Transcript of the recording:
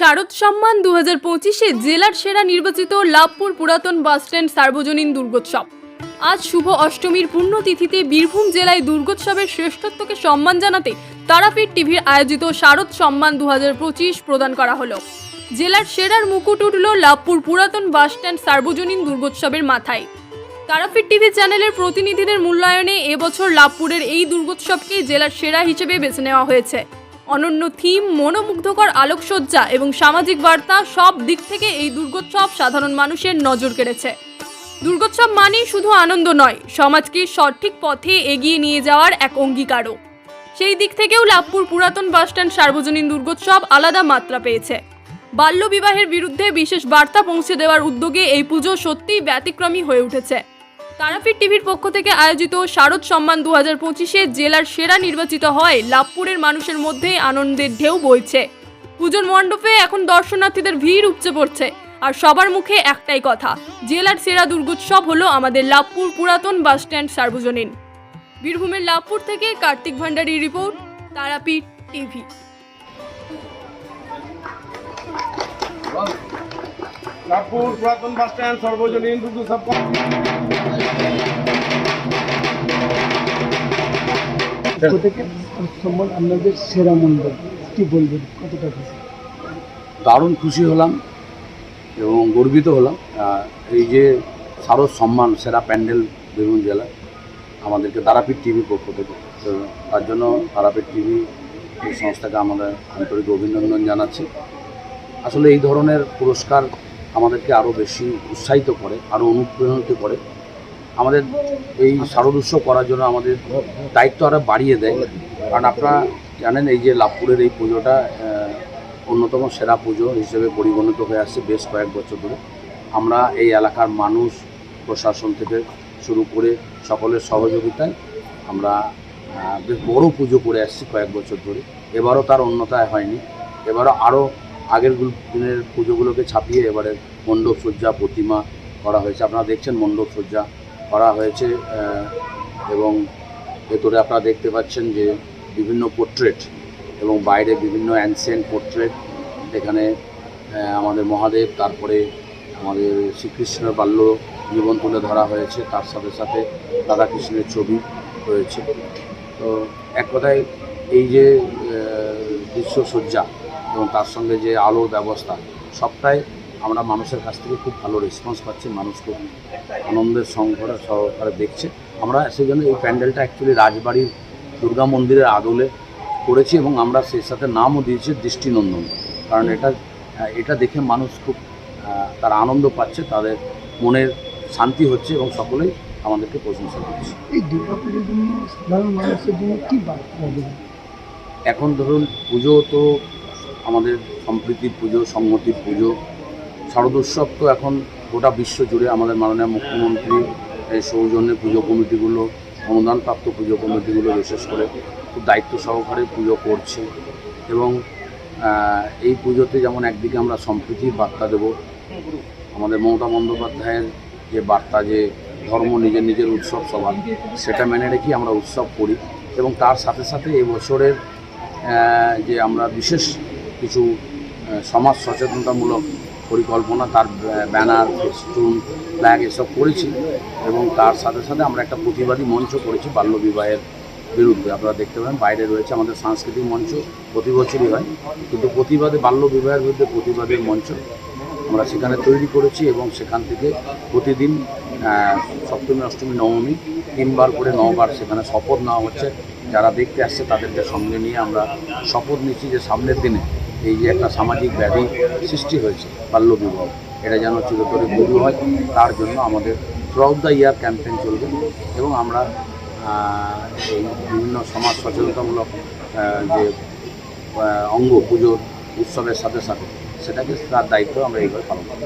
শারদ সম্মান দু হাজার পঁচিশে জেলার সেরা নির্বাচিত লাভপুর পুরাতন বাসস্ট্যান্ড সার্বজনীন দুর্গোৎসব। আজ শুভ অষ্টমীর পুণ্যতিথিতে বীরভূম জেলায় দুর্গোৎসবের শ্রেষ্ঠত্বকে সম্মান জানাতে তারাপীঠ টিভির আয়োজিত শারদ সম্মান দু হাজার পঁচিশ প্রদান করা হলো। জেলার সেরার মুকুট উঠল লাভপুর পুরাতন বাসস্ট্যান্ড সার্বজনীন দুর্গোৎসবের মাথায়। তারাপীঠ টিভি চ্যানেলের প্রতিনিধিদের মূল্যায়নে এবছর লাভপুরের এই দুর্গোৎসবকে জেলার সেরা হিসেবে বেছে নেওয়া হয়েছে। অনন্য থিম, মনোমুগ্ধকর আলোকসজ্জা এবং সামাজিক বার্তা সব দিক থেকে এই দুর্গোৎসব সাধারণ মানুষের নজর কেড়েছে। দুর্গোৎসব মানেই শুধু আনন্দ নয়, সমাজকে সঠিক পথে এগিয়ে নিয়ে যাওয়ার এক অঙ্গীকারও। সেই দিক থেকেও লাভপুর পুরাতন বাসস্ট্যান্ড সার্বজনীন দুর্গোৎসব আলাদা মাত্রা পেয়েছে। বাল্যবিবাহের বিরুদ্ধে বিশেষ বার্তা পৌঁছে দেওয়ার উদ্যোগে এই পুজো সত্যিই ব্যতিক্রমী হয়ে উঠেছে। তারাপীঠ টিভির পক্ষ থেকে আয়োজিত শারদ সম্মান দু হাজার পঁচিশে জেলার সেরা নির্বাচিত হয় লাভপুরের মানুষের মধ্যে আনন্দের ঢেউ বইছে। পুজোর মণ্ডপে এখন দর্শনার্থীদের ভিড় উপচে পড়ছে। আর সবার মুখে একটাই কথা, জেলার সেরা দুর্গোৎসব হলো আমাদের লাভপুর পুরাতন বাসস্ট্যান্ড সার্বজনীন। বীরভূমের লাভপুর থেকে কার্তিক ভান্ডারী রিপোর্ট, তারাপীঠ টিভি। নাগপুর পুরাতন বাস স্ট্যান্ড সর্বজনীন দুর্গোৎসব থেকে সম্মান আপনাদের সেরা মন্ডল কি বলবেন? কতটা খুশি? দারুণ খুশি হলাম এবং গর্বিত হলাম। এই যে শারদ সম্মান সেরা প্যান্ডেল বীরভূম জেলা আমাদেরকে তারাপীঠ টিভির পক্ষ থেকে। তো তার জন্য তারাপীঠ টিভি এই সংস্থাকে আমরা আন্তরিক অভিনন্দন জানাচ্ছি। আসলে এই ধরনের পুরস্কার আমাদেরকে আরও বেশি উৎসাহিত করে আরও অনুপ্রেরণিত করে। আমাদের এই শারদ উৎসব করার জন্য আমাদের দায়িত্ব আরও বাড়িয়ে দেয়। কারণ আপনারা জানেন, এই যে লাভপুরের এই পুজোটা অন্যতম সেরা পুজো হিসেবে পরিগণিত হয়ে আসছে বেশ কয়েক বছর ধরে। আমরা এই এলাকার মানুষ, প্রশাসন থেকে শুরু করে সকলের সহযোগিতায় আমরা বেশ বড় পুজো করে আসছি কয়েক বছর ধরে। এবারও তার অন্যতায় হয়নি। এবারও আরও আগের দিনের পুজোগুলোকে ছাপিয়ে এবারে মণ্ডপ সজ্জা প্রতিমা করা হয়েছে। আপনারা দেখছেন মণ্ডপ সজ্জা করা হয়েছে এবং ভেতরে আপনারা দেখতে পাচ্ছেন যে বিভিন্ন পোর্ট্রেট এবং বাইরে বিভিন্ন অ্যানসেন্ট পোর্ট্রেট এখানে আমাদের মহাদেব, তারপরে আমাদের শ্রীকৃষ্ণের বাল্য জীবন তুলে ধরা হয়েছে, তার সাথে সাথে রাধাকৃষ্ণের ছবি রয়েছে। তো এক কথায় এই যে দৃশ্যসজ্জা এবং তার সঙ্গে যে আলোর ব্যবস্থা, সবটাই আমরা মানুষের কাছ থেকে খুব ভালো রেসপন্স পাচ্ছি মানুষ খুব আনন্দের সংঘরে সহকারে দেখছে। আমরা সেই জন্য এই প্যান্ডেলটা অ্যাকচুয়ালি রাজবাড়ির দুর্গা মন্দিরের আদলে করেছি এবং আমরা সেই সাথে নামও দিয়েছি দৃষ্টিনন্দন। কারণ এটা এটা দেখে মানুষ খুব তারা আনন্দ পাচ্ছে তাদের মনের শান্তি হচ্ছে এবং সকলেই আমাদেরকে প্রশংসা করছে। এই দুর্গাপুজোর জন্য সাধারণ মানুষের জন্য কি এখন ধরুন পুজো তো আমাদের সম্প্রীতির পুজো সংহতির পুজো শারদোৎসব তো এখন গোটা বিশ্ব জুড়ে আমাদের মাননীয় মুখ্যমন্ত্রী এই সৌজন্যে পুজো কমিটিগুলো অনুদানপ্রাপ্ত পুজো কমিটিগুলো বিশেষ করে খুব দায়িত্ব সহকারে পুজো করছে এবং এই পুজোতে যেমন একদিকে আমরা সম্প্রীতির বার্তা দেব আমাদের মমতা বন্দ্যোপাধ্যায়ের যে বার্তা যে ধর্ম নিজের নিজের উৎসব সবার সেটা মেনে রেখেই আমরা উৎসব করি এবং তার সাথে সাথে এবছরের আহ, যে আমরা বিশেষ কিছু সমাজ সচেতনতামূলক পরিকল্পনা, তার ব্যানার, ফেস্টুন ফ্ল্যাগ এসব করেছি এবং তার সাথে সাথে আমরা একটা প্রতিবাদী মঞ্চ করেছি বাল্যবিবাহের বিরুদ্ধে। আপনারা দেখতে পাবেন বাইরে রয়েছে আমাদের সাংস্কৃতিক মঞ্চ, প্রতি বছরই হয়। কিন্তু প্রতিবাদে, বাল্য বিবাহের বিরুদ্ধে প্রতিবাদের মঞ্চ আমরা সেখানে তৈরি করেছি এবং সেখান থেকে প্রতিদিন সপ্তমী, অষ্টমী, নবমী, তিনবার করে নবার সেখানে শপথ নেওয়া হচ্ছে। যারা দেখতে আসছে তাদেরকে সঙ্গে নিয়ে আমরা শপথ নিচ্ছি যে সামনের দিনে এই যে একটা সামাজিক ব্যাধি সৃষ্টি হয়েছে বাল্য বিবাহ এটা যেন চিরতরে দূর হয়, তার জন্য আমাদের থ্রুআউট দ্য ইয়ার ক্যাম্পেইন চলবে এবং আমরা এই বিভিন্ন সমাজ সচেতনতামূলক যে অঙ্গ পুজোর উৎসবের সাথে সাথে সেটাকে তার দায়িত্ব আমরা এইভাবে পালন করব।